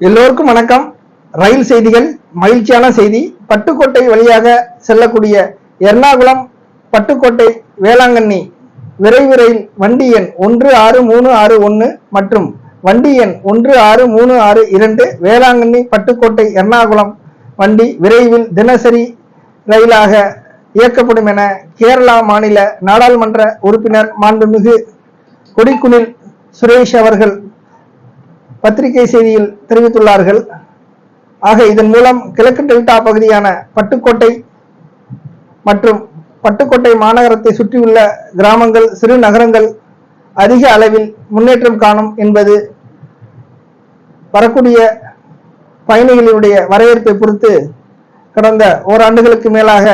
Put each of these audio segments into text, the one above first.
எல்லோருக்கும் வணக்கம். ரயில் செய்திகள் மகிழ்ச்சியான செய்தி. பட்டுக்கோட்டை வழியாக செல்லக்கூடிய எர்ணாகுளம் பட்டுக்கோட்டை வேளாங்கண்ணி. விரைவு ரயில் வண்டி எண் ஒன்று ஆறு மூணு ஆறு ஒன்று மற்றும் வண்டி எண் ஒன்று ஆறு மூணு ஆறு இரண்டு வேளாங்கண்ணி பட்டுக்கோட்டை எர்ணாகுளம் வண்டி விரைவில் தினசரி ரயிலாக இயக்கப்படும் என கேரளா மாநில நாடாளுமன்ற உறுப்பினர் மாண்புமிகு கொடிக்குனில் சுரேஷ் அவர்கள் பத்திரிகை செய்தியில் தெரிவித்துள்ளார்கள். ஆக இதன் மூலம் கிழக்கு டெல்டா பகுதியான பட்டுக்கோட்டை மற்றும் பட்டுக்கோட்டை மாநகரத்தை சுற்றியுள்ள கிராமங்கள் சிறு நகரங்கள் அதிக அளவில் முன்னேற்றம் காணும் என்பது வரக்கூடிய பயணிகளினுடைய வரவேற்பை பொறுத்து கடந்த ஓராண்டுகளுக்கு மேலாக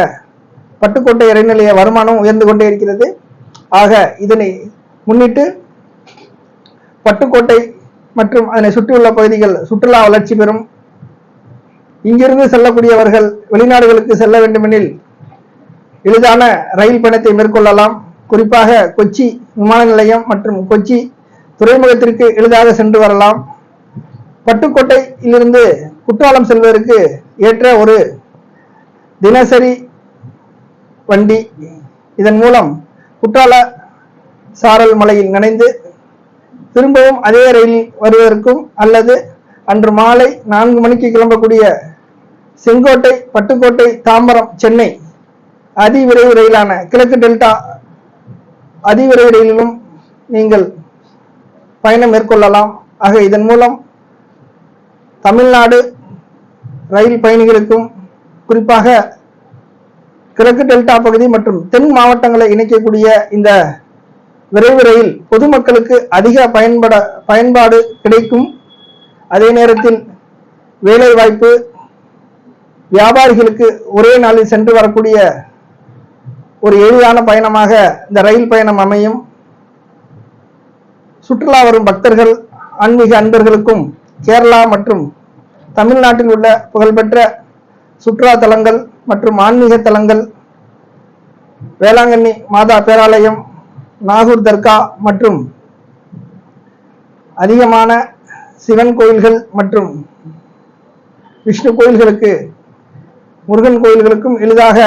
பட்டுக்கோட்டை இறைநிலைய வருமானம் உயர்ந்து கொண்டே இருக்கிறது. ஆக இதனை முன்னிட்டு பட்டுக்கோட்டை மற்றும் அதனை சுற்றியுள்ள பகுதிகள் சுற்றுலா வளர்ச்சி பெறும். இங்கிருந்து செல்லக்கூடியவர்கள் வெளிநாடுகளுக்கு செல்ல வேண்டுமெனில் எளிதான ரயில் பயணத்தை மேற்கொள்ளலாம். குறிப்பாக கொச்சி விமான நிலையம் மற்றும் கொச்சி துறைமுகத்திற்கு எளிதாக சென்று வரலாம். பட்டுக்கோட்டையிலிருந்து குற்றாலம் செல்வதற்கு ஏற்ற ஒரு தினசரி வண்டி இதன் மூலம் குற்றால சாரல் மலையில் நனைந்து திரும்பவும் அதே ரயிலில் வருவதற்கும் அல்லது அன்று மாலை நான்கு மணிக்கு கிளம்பக்கூடிய செங்கோட்டை பட்டுக்கோட்டை தாம்பரம் சென்னை அதிவிரைவு ரயிலான கிழக்கு டெல்டா அதிவிரைவு ரயிலிலும் நீங்கள் பயணம் மேற்கொள்ளலாம். ஆக இதன் மூலம் தமிழ்நாடு ரயில் பயணிகளுக்கும் குறிப்பாக கிழக்கு டெல்டா பகுதி மற்றும் தென் மாவட்டங்களை இணைக்கக்கூடிய இந்த விரைவு ரயில் பொதுமக்களுக்கு அதிக பயன்பட பயன்பாடு கிடைக்கும். அதே நேரத்தில் வேலை வாய்ப்பு வியாபாரிகளுக்கு ஒரே நாளில் சென்று வரக்கூடிய ஒரு எளிதான பயணமாக இந்த ரயில் பயணம் அமையும். சுற்றுலா வரும் பக்தர்கள் ஆன்மீக அன்பர்களுக்கும் கேரளா மற்றும் தமிழ்நாட்டில் உள்ள புகழ்பெற்ற சுற்றுலா தலங்கள் மற்றும் ஆன்மீக தலங்கள் வேளாங்கண்ணி மாதா பேராலயம் நாகூர் தர்கா மற்றும் அதிகமான சிவன் கோயில்கள் மற்றும் விஷ்ணு கோயில்களுக்கு முருகன் கோயில்களுக்கும் எளிதாக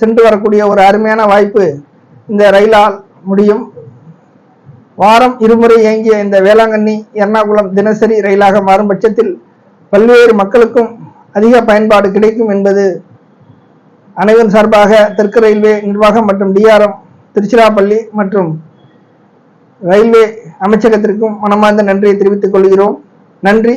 சென்று வரக்கூடிய ஒரு அருமையான வாய்ப்பு இந்த ரயிலால் முடியும். வாரம் இருமுறை இயங்கிய இந்த வேளாங்கண்ணி எர்ணாகுளம் தினசரி ரயிலாக மாறும் பட்சத்தில் பல்வேறு மக்களுக்கும் அதிக பயன்பாடு கிடைக்கும் என்பது அனைவரும் சார்பாக தெற்கு ரயில்வே நிர்வாகம் மற்றும் டிஆர்எம் திருச்சிராப்பள்ளி மற்றும் ரயில்வே அமைச்சகத்திற்கும் மனமார்ந்த நன்றியை தெரிவித்துக் கொள்கிறோம். நன்றி.